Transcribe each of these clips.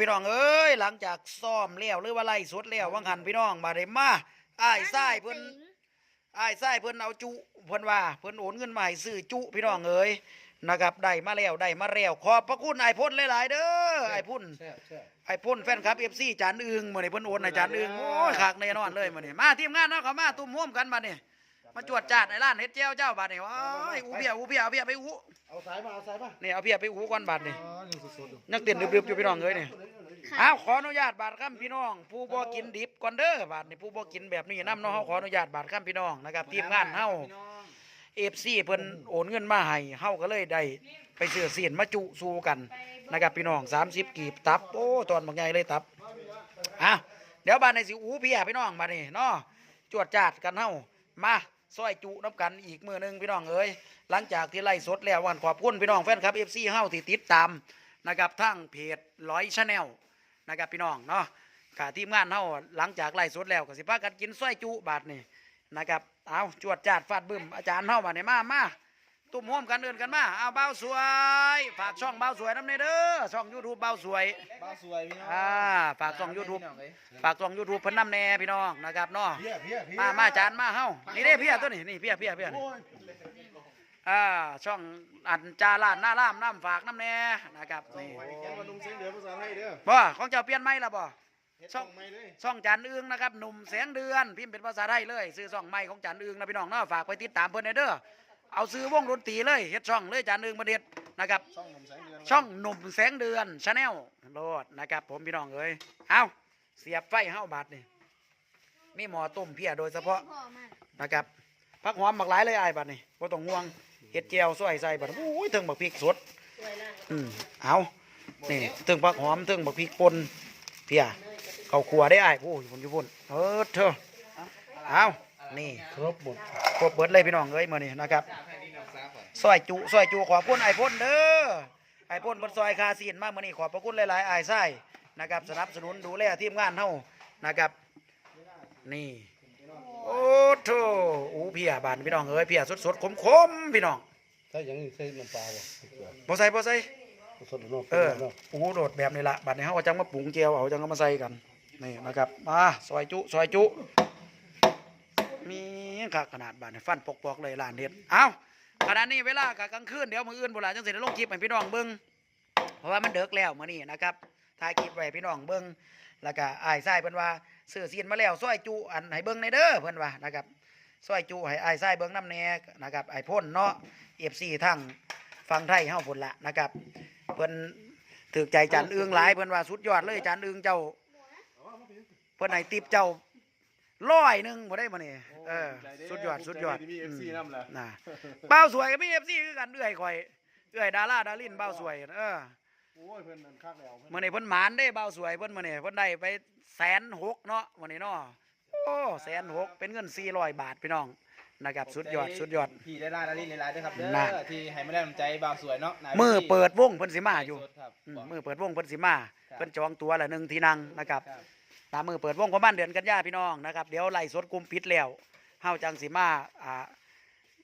พี่น้องเอ้ยหลังจากซ้อมแล้วหรือว่าไล่สดแล้ววังหันพี่น้องมาได้มาอ้ายซ้ายเพิ่นอ้ายซ้ายเพิ่นเอาจุเพิ่นว่าเพิ่นโอนเงินมาให้ซื้อจุพี่น้องเอ้ยนะครับได้มาแล้วได้มาแล้วขอบพระคุณไอ้ายพ่นหลายๆเด้อไอ้ายพ่นแซ่บแซ่บไอ้พ่นแฟนคลับ FC จานอึงมื้อนี้เพิ่นโอนให้จานอึงโอ้ยคักแน่นอนเลยมื้อนี้มาทีมงานเนาะเขามาตุ้มห่วมกันบัดนี้ มาจวดจาดในร้านเฮ็ดแจ่วเจ้าบัดนี้ว้ายอูเพียอูเพียเอาเพียไปอูเอาสายมาเอาสายมานี่เอาเพียไปอูก่อนบัดนี้อ๋อยังสดๆอยู่นักเต้นดึบๆอยู่พี่น้องเอ้ยนี่อ้าวขออนุญาตบาดคำพี่น้อง ผู้บ่กินดิบก่อนเด้อบาดนี่ผู้บ่กินแบบนี้นํเนาะเฮาขออนุญาตบาดคำพี่น้องนะครับทีมงานเฮา FC เพิ่นโอนเงินมาให้เฮาก็เลยได้ไปซื้อเสียนมาจุสู่กันนะครับพี่น้อง30กีบตับโอ้ตอนบักใหญ่เลยตับอะเดี๋ยวบาดในสิอูเพียพี่น้องบาดนี้เนาะจวดจาดกันเฮามา ซอยจุน้ำกันอีกมือหนึงพี่น้องเอ้ยหลังจากที่ไล่สดแล้ววันขอบคุณพี่น้องแฟนครับเอฟซีเฮาที่ติดตามนะครับทั้งเพจร้อยชาแนลนะครับพี่น้องเนาะกาทีมงานเฮาหลังจากไล่สดแล้วก็สิพากันกินส้อยจุบาทนี่นะครับเอาจวดจาดฟาดบึ้มอาจารย์เฮามาเนี่ยมามา ตุ้มโฮมกันเดินกันมาเอาเบาสวยฝากช่องเบาสวยน้ำเนเด้อช่อง YouTube เบาสวยบ้าสวยพี่น้องอ่าฝากช่อง YouTube ฝากช่อง YouTube เพิ่นน้ำแน่พี่น้องนะครับเนาะเพี้ยเพี้ยเพี้ยมามาจานมาเฮานี่เด้เพียตัวนี้นี่เพียเพียเพียนี่ โอ้ยอ่าช่องอันจาลานหน้าล่ามน้ำฝากน้ำแน่นะครับนี่โอ้ยเขียนว่านุ่มเสียงเดือภาษาไทยเด้อบ่ของเจ้าเปลี่ยนไหมล่ะบ่เฮ็ดช่องไม่เลยช่องจานอึงนะครับหนุ่มแสงเดือนพิมพ์เป็นภาษาไทยเลยซื้อช่องใหม่ของจานอึงนะพี่น้องเนาะฝากไปติดตามเพิ่นเด้อ เอาซื้อวงดนตรีเลยเฮ็ดช่องเลยจานอึงประเด็ดนะครับ ช่องนุ่มแสงเดือนช่องหนุ่มแสงเดือนชาแนลโลดนะครับ ผมพี่น้องเอ้ยเอาเสียบไฟเฮาบาดนี่มีหมอต้มเพียโดยเฉพาะนะครับผักหอมบักหลายเลยอ้ายบาดนี่บ่ต้องห่วงเฮ็ดแจ่วซอยใส่บัดโอ้ยถึงบักพริกสดอืมเอานี่ถึงผักหอมถึงบักพริกป่นเพียเขาครัวได้อ้ายผู้อยู่พุ่นอยู่พุ่นเออเธอเอานี่ครบหมด ครบเบิดเลยพี่น้องเอ้ยมื้อนี้นะครับซอยจุซอยจุขอบคุณไอ้พ่นเด้อไอ้พ่นเพิ่นซอยคาซีนมามื้อนี้ขอบพระคุณหลายๆอ้ายไส้นะครับสนับสนุนดูแลทีมงานเฮานะครับ นี่โอ้โธ่อูเพียบานพี่น้องเอ้ยเพียสดๆขมๆพี่น้องใส่หยังใส่น้ำปลาบ่บ่ใส่บ่ใส่สดๆเนาะเอออูโดดแบบนี้ละบัดนี้เขาก็จังมาปรุงเจียวเอาจังก็มาใส่กันนี่นะครับมาซอยจุซอยจุมี ขขนาดบาดนี้ฟันปอกเลยลานเด็ดเอาขณะนี้เวลากะกลางคืนเดี๋ยวมืออื่นโบราจังสิได้ลงคลิปให้พี่น้องเบิ่งเพราะว่ามันเดึกแล้วมื้อนี้นะครับถ่ายคลิปไว้พี่น้องเบิ่งแล้วก็อ้ายชายเพิ่นว่าซื้อซียนมาแล้วซอยจุอันให้เบิ่งในเด้อเพิ่นว่านะครับซอยจุให้อ้ายชายเบิ่งน้ำแน่นะครับไอ้พ่นเนาะ FC ทั้งฝั่งไทยเฮาพุ่นละนะครับเพิ่นถือใจจันเอื้องหลายเพิ่นว่าสุดยอดเลยจันเอื้องเจ้าเพิ่นให้ติปเจ้า ร้อยหนึงบ่ได้บ่นี่เออสุดยอดสุดยอดมี FC นำล่ะน่ะเบ้าสวยก็มี FC คือกันเอื้อยข่อยเอื้อยดาราดารินเบ้าสวยเออโอ้ยเพิ่นนั่นคักแล้วเพิ่นมื้อนี้เพิ่นหมานได้เบ้าสวยเพิ่นมื้อนี้เพิ่นได้ไปแสนหกเนาะมื้อนี้เนาะโอ้แสนหกเป็นเงิน400บาทพี่น้องนะครับสุดยอดสุดยอดพี่ได้ล่าดารินในร้านด้วยครับเด้น่ะอที่ให้มาแรงน้ำใจบ่าวสวยเนาะนายมือเปิดวงเพิ่นสิมาอยู่สดครับอืมบอกมือเปิดวงเพิ่นสิมาครับเพิ่นจองตัวละหนึ่งที่นั่งนะครับ ครับตามมือเปิดวงประมาณเดือนกันยาพี่น้องนะครับเดี๋ยวไล่สดกลุ่มปิดแล้วเฮาจังสิมาอ่า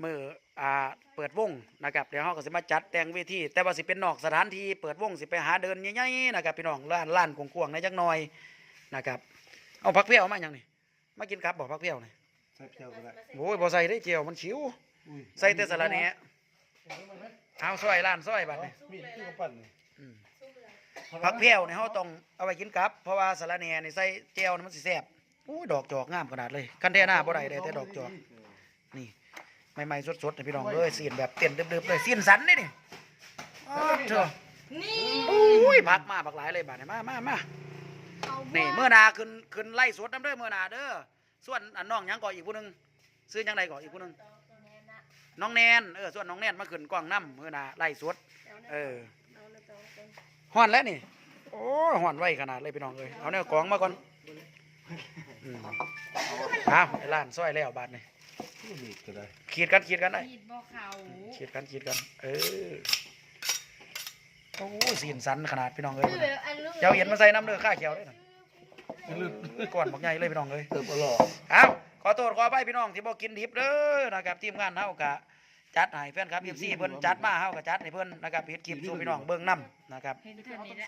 มืออ่าเปิดวงนะครับเดี๋ยวเฮาก็สิมาจัดแต่งเวทีแต่ว่าสิเป็นนอกสถานที่เปิดวงสิไปหาเดินใหญ่ๆนะครับพี่น้องล้านล้านกว้างๆในจักหน่อยนะครับเอาพักเพี้ยวมาหยังนี่มากินครับบอกพักเพี้ยวนี่ใส่เพี้ยวก็ได้โอ้ยบ่ใส่ได้เจียวมันฉิวอุ้ยใส่แต่สะระแหน่เอาซอยล้านซอยบัดนี่มีดที่เขาปั้นนี่อืม ผักเพี้ยวเนี่ยเขาต้องเอาไปกินกับเพราะว่าสาระแหน่นี่ใส่แจ่วนี่มันสิแซ่บอู้ยดอกจอกงามขนาดเลยคันแท่หน้าบ่ได้ได้แต่ดอกจอกนี่ใหม่ๆสดๆนี่พี่น้องเอ้ยเสียนแบบเต้นดึบๆเลยเสียนสันนี่นี่อ้าวเถอะอุ้ยผักมาผักหลายเลยบาดนี้มามามานี่เมื่อหนาขึ้นขึ้นไล่สดน้ำเด้อเมื่อหนาเด้อส่วนอันน้องหยังก่ออีกผู้หนึงซื้อหยังไดก่ออีกผู้หนึงน้องแนนเออส่วนน้องแนนมาขึ้นกล้องน้ำเมื่อหนาไล่สดเออ ห่อนแล้วนี่ โอ้ยห่อนไวขนาดเลยพี่น้องเอ้ยเอาแนวกองมาก่อนอืมเอาไอ้ล้านซอยแล้วบาทนี่มีดก็ได้ขีดกันขีดกันได้ขีดบ่เขาขีดกันขีดกัน เออโอ้ยสีนสันขนาดพี่น้องเอ้ยเจ้าเห็นมาใส่น้ำเลือข้าเขียวเลยนะก่อนบอกใหญ่เลยพี่น้องเอ้ยเติบอร่อยเอาขอโทษขอไปพี่น้องที่บอกกินดิบเด้อนะครับทีมงานเฮากะ จัดให้แฟนครับ FC เพิ่นจัดมาเฮากะจัดให้เพิ่นนะครับเฮ็ดคลิปสู่พี่น้องเบิ่งนํนะครับเห็นเท่านี้แหละ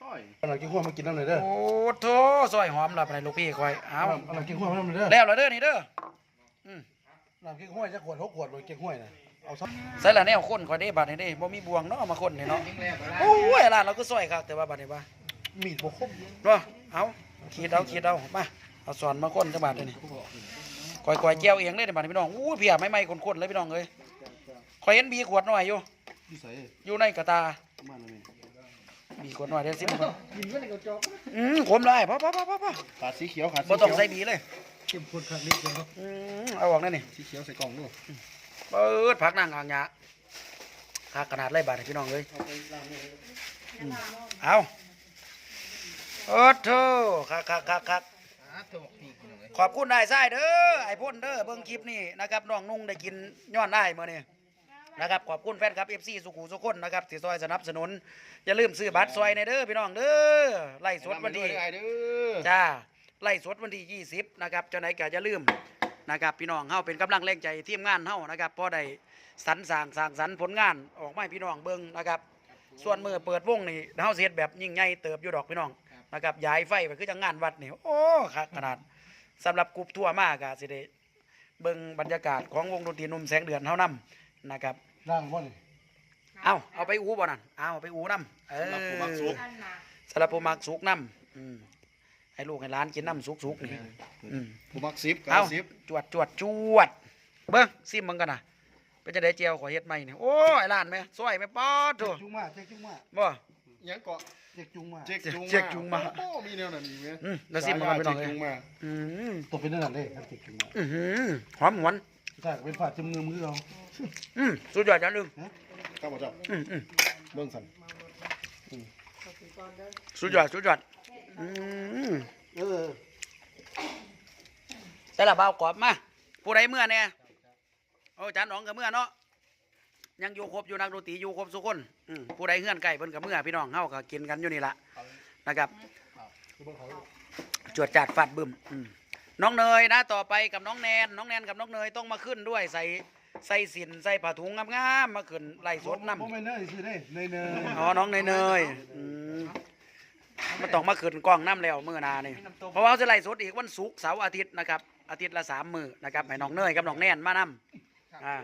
ซอยเอาหน่อยกินข้าวมากินน้ำหน่อยเด้อโอ้โถซอยหอมลับไปลูกพี่คอยเอาเอาหน่อยกินข้าวมาน้ำหน่อยเด้อแล้วละเด้อนี่เด้อน้ำกินข้าวจะขวดหกขวดเลยกินข้าวน่ะเอาซะใส่ละแนวคนคอยได้บัดนี้เด้บ่มีบวงเนาะเอามาคนนี่เนาะโอ้ยร้านเราก็ซอยคักแต่ว่าบัดนี้ว่ามีดบกคมเนาะเอาขีดเอาขีดเอามาเอาสอนมาคนจังบาดนี้ คอยคอยแก้วเองเลยในบัดนี้พี่น้องอู้เพียไม่ไม่คนๆเลยพี่น้องเอ้ยคอยเห็นบีขวดหน่อยอยู่อยู่ใส่อยู่ในกระตามาหน่อยบีขวดหน่อยเดี๋ยวซิมก่อนอืมขมเลยพอพอพอพอพอขาดสีเขียวขาดสีบ่เขียวต้องใส่บีเลยเข้มข้นครับนิดเดียวอืมเอาออกนั่นนี่สีเขียวใส่กล่องด้วยเปิดพักนั่งอ่างหยาคักขนาดไรบาดนี้พี่น้องเอ้ยอืมเอาโอ้โธ่คักคักคักคัก ขอบคุณนายไส้เด้อไอ้พ่นเด้อเบิ่งคลิปนี่นะครับน้องนุ่งได้กินย้อนได้เมื่อนี้นะครับขอบคุณแฟนคลับ FC สุขุสุคนนะครับที่ซอยสนับสนุน อย่าลืมซื้อบัตรซอยในเด้อพี่น้องเด้อไล่สดวันที่ได้เด้อจ้าไล่สดวันที่ 20 นะครับเจ้าไหนก็อย่าลืมนะครับพี่น้องเฮาเป็นกำลังแรงใจทีมงานเฮานะครับพอได้สรรสร้างสร้างสรรค์ผลงานออกมาให้พี่น้องเบิ่งนะครับส่วนมือเปิดวงนี่เฮาสิเฮ็ดแบบยิ่งใหญ่เติบอยู่ดอกพี่น้องนะครับย้ายไฟไปคือจังงานวัดนี่โอ้คักขนาด สำหรับกรุ๊ปทัวร์มากอะสิได้เบิ่งบรรยากาศของวงดนตรีหนุ่มแสงเดือนเท่านั้นนะครับ ร่างบ่นี่เอาเอาไปอูบ่นั่นเอาไปอูน้ำเออสำหรับผู้มักสุกน้ำอืมให้ลูกให้หลานกินน้ำสุกๆนี่อืม ผู้มักซิปเอาจวดจวดจวด เบิ่งซิมมึงกันนะเป็นจะได้เจียวขอเฮ็ดใหม่นี่โอ้ยหลานแม่ซอยแม่ป๊อดโถจุงมาเจ๊กจุงมาบ่ ยังเกาะเจ๊กจุงมาเจ๊กจุงเจ๊กจุงมา โอ้มีแนวนั้นอีกไหมอืมแล้วซิมมึงกันพี่น้องเจ๊เอ้กยจุงมาอืมตัวเป็นนั่นเลยครับเจ๊กจุงมาอื้อหือหอมหวนใช่เป็นฝ่าจมือมือเราอืมสุดยอดจังลึงข้าพเจ้าอืมอืมเบิ่งสันสุดยอดสุดยอดอืมเออแต่ละเบาวกรอบมาผู้ใดเมื่อเนี่ยโอ้จานหนองกับเมื่อเนาะ ยังอยู่ครบอยู่นักดนตรีอยู่ครบทุกคนอืมผู้ใดเฮือนไก่เพิ่นกับเมื่อพี่น้องเฮาก็กินกันอยู่นี่ละนะครับ จวดจาดฟาดบึ้มอืมน้องเนยนะต่อไปกับน้องแนนน้องแนนกับน้องเนยต้องมาขึ้นด้วยใส่ใส่สินใส่ผ้าถุงงามๆมาขึ้นไล่สดน้ำบ่แม่นเนยซื้อได้เนยเนยอ๋อ น้องเนยเนยอืมมันต้องมาขึ้นกล้องน้ำแล้วมือหนานี่เพราะว่าเขาจะไล่สดอีกวันศุกร์เสาร์อาทิตย์นะครับ อาทิตย์ละสามมือนะครับให้น้องเนยกับน้องแน่นมานํอ่า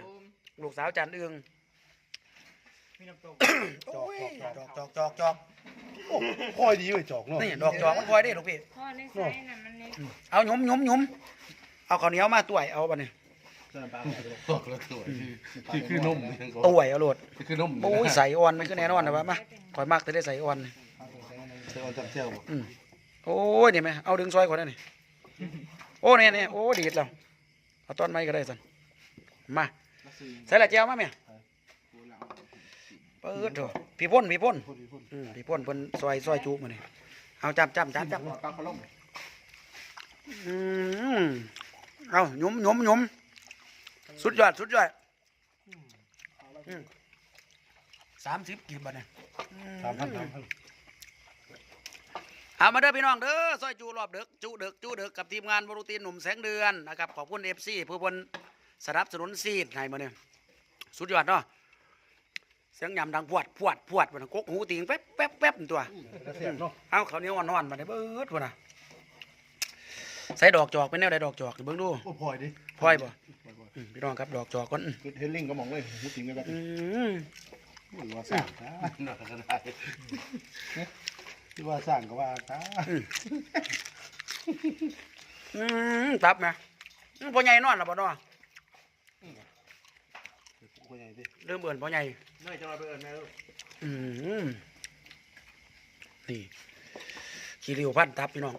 ลูกสาวจันเอือง โอ้ยจอกจอกจอกจอกโอ้คอยดีเว้ยจอกเนาะนี่ดอกจอกมันคอยได้ลูกพี่พ่อในไส้น่ะมันในเอาหยุมหยุมหยุมเอาข้าวเหนียวมาต้วยเอาบัดนี้ตอกแล้วตัวคือคือนมต้วยเอาโลดคือนมโอ้ยใส่อ่อนมันคือแน่นอนนะวะมาคอยมักแต่ได้ใส่อ่อนนี่ใส่ออนจำเจียวบ่อืมโอ้ยนี่ไหมเอาดึงซอยก่อนได้นี่โอ้เนี่ยเนี่ยโอ้ดีดแล้วเอาต้นไม้ก็ได้สันมาใส่ละเจียวมาเมีย เปิดเถอะพี่พ่นพี่พ่นพูดดีพูดอืมพี่พ่นเพิ่นซอยซอยจุมาเนี่ยเอาจับจับจับจับปลาพะล่มอืมเอาหยุมหยุมหยุมสุดยอดสุดยอดสามสิบกี่บาทเนี่ยสามพันสามพันเอามาเด้อพี่น้องเด้อซอยจูรอบเด็กจูเด็กจูเด็กกับทีมงานบรูตีนหนุ่มแสงเดือนนะครับขอบคุณเอฟซีผู้บนสนับสนุนซีดให้มาเนี่ยสุดยอดเนาะ เสียงยำดังพวดพวดพวดมันกกหูติงแป๊บแป๊บแป๊บตัวแล้วเสียบเนาะเอาเขาวเหนี้ยวอ่อนๆมาเนี่ยเบิดพุ่นน่ะใส่ดอกจอกเป็นแนวใดดอกจอกเบิ่งดูโอ้พลอยดิพลอยบ่อืมพี่น้องครับดอกจอกก่อนอืมคือเฮลลิ่งก็มองเลยมุดทิ้งไปแบบอืมหรือว่าสร้างนะน่าก็ได้ที่ว่าสร้างก็ว่าตาอืมตับไหมอืมพ่อใหญ่นอนแล้วบ่เนาะ คนใหญ่ดิเริ่มเอิ่นพ่อใหญ่น่าจะมาไปเอิญแม่ลูกอืมนี่ขี้ริ้วพันตับพี่น้อง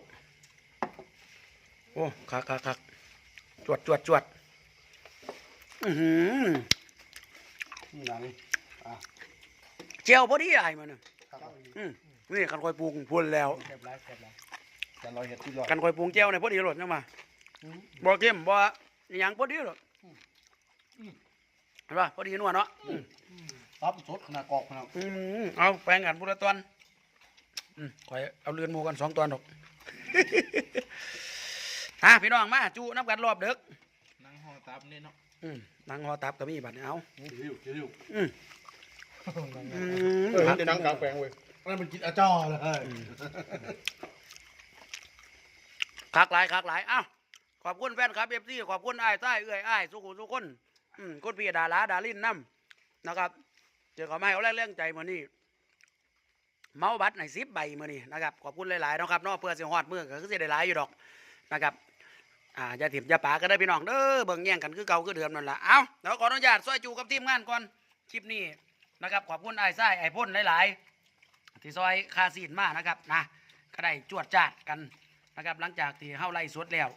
โอ้คักคักคักจวดจวดจวด อือหือนี่หนังอะเจียวพอดีไอ้มันน่ะครับอืมนี่กันคอยปรุงพุ่นแล้ว แคบไลฟ์แคบไลฟ์จะลอยเห็ดที่ลอยกันคอยปรุงเจียวเนี่ยพอดีหลดยังมาบ่เข้มบ่อหยังพอดีหลด เห็นป่ะพอดีนัวเนาะอืมรับสดขนาดกรอกขนาดอืมเอาแปลงกันพุทธตอนอืมคอยเอาเรือนหมูกันสองตอนดอกฮะพี่น้องมาจูน้ำกันรอบเด็กนั่งห่อตับนี่เนาะอืมนางหอตับก็มีบัดนี้เอาคิวคิวอืมอืมเออจะนั่งกลางแปลงเว้ยเนั่นมันกินอาจ้อเลยคักหลายคักหลายอ้าวขอบคุณแฟนคลับเอฟซีขอบคุณอ้ายใต้เอื้อยอ้ายสุขุสุขคน อืมคุณพี่ดาราดารินน้ำนะครับเจอขาไม่เอาแรงเรื่องใจมือนี้เมาบัตรในซิปใบมือนี้นะครับขอบคุณหลายๆนะครับนาะเพื่อเสียงฮอดมือก็คือเสิได้หลายอยู่ดอกนะครับอ่าอย่าถิ่มอย่าป่าก็ได้พี่น้องเด้อเบิ่งแย่งกันคือเก่าคือเดิมนั่นแหละเอ้าเดี๋ยวขออนุญาตซอยจูกับทีมงานก่อนคลิปนี้นะครับขอบคุณไอ้ไส้ไอ้พ่นหลายๆที่ซอยคาซีนมานะครับนะก็ได้จวดจาดกันนะครับหลังจากที่เฮาไล่สดแล้ว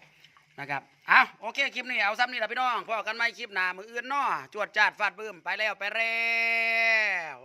นะครับเอาโอเคคลิปนี้เอาซ้ำนี่แหละพี่น้องพอกันไหมคลิปหน้ามืออื่นเนาะจวดจาดฟาดบื้มไปแล้วไปแล้ว